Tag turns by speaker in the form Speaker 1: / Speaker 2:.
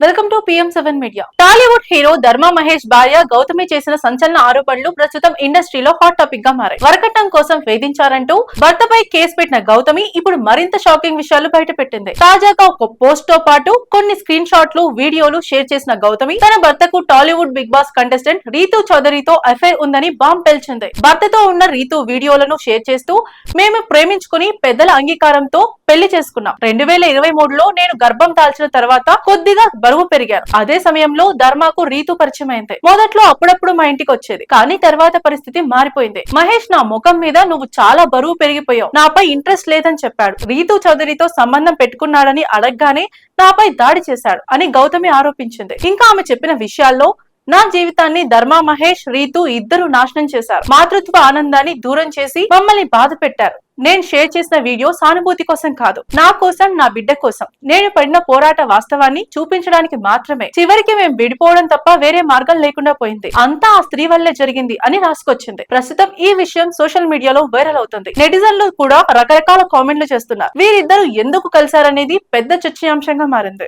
Speaker 1: Welcome to PM seven media Tollywood hero Dharma Mahesh భార్య గౌతమి చేసిన సంచలన ఆరోపణలు ప్రస్తుతం ఇండస్ట్రీలో హాట్ టాపిక్గా మారాయి. వరకట్నం కోసం వేధించారంటూ భర్తపై కేసు పెట్టిన గౌతమి ఇప్పుడు మరింత షాకింగ్ విషయాలు బయటపెట్టింది తాజాగా ఒక పోస్ట్తో పాటు కొన్ని స్క్రీన్ షాట్లు వీడియోలు షేర్ చేసిన గౌతమి తన భర్తకు Tollywood Bigg Boss contestant Reethu చౌదరితో affair ఉందని బాంబ్ పేల్చింది భర్తతో ఉన్న రీతు వీడియోలను షేర్ చేస్తూ మేము ప్రేమించుకుని పెద్దల అంగీకారంతో పెళ్ళి చేసుకున్నాం. రెండు వేల ఇరవై మూడులో నేను గర్భం దాల్చిన తర్వాత కొద్దిగా బరువు పెరిగాను. అదే సమయంలో ధర్మాకు రీతు పరిచయం అయింది మొదట్లో అప్పుడప్పుడు మా ఇంటికి వచ్చేది. కానీ తర్వాత పరిస్థితి మారిపోయింది. మహేష్ నా ముఖం మీద నువ్వు చాలా బరువు పెరిగిపోయావు. నాపై ఇంట్రెస్ట్ లేదని చెప్పాడు. రీతు చౌదరితో సంబంధం పెట్టుకున్నాడని అడగగానే నాపై దాడి చేశాడు అని గౌతమి ఆరోపించింది. ఇంకా ఆమె చెప్పిన విషయాల్లో నా జీవితాన్ని ధర్మ మహేష్ రీతు ఇద్దరు నాశనం చేశారు. మాతృత్వ ఆనందాన్ని దూరం చేసి మమ్మల్ని బాధ పెట్టారు. నేను షేర్ చేసిన వీడియో సానుభూతి కోసం కాదు. నా కోసం నా బిడ్డ కోసం. నేను పడిన పోరాట వాస్తవాన్ని చూపించడానికి మాత్రమే. చివరికి మేము విడిపోవడం తప్ప వేరే మార్గం లేకుండా పోయింది. అంతా ఆ స్త్రీ వల్లే జరిగింది అని రాసుకొచ్చింది. ప్రస్తుతం ఈ విషయం సోషల్ మీడియాలో వైరల్ అవుతుంది. నెటిజన్లు కూడా రకరకాల కామెంట్లు చేస్తున్నారు. వీరిద్దరు ఎందుకు కలిశారనేది పెద్ద చర్చనీయాంశంగా మారింది.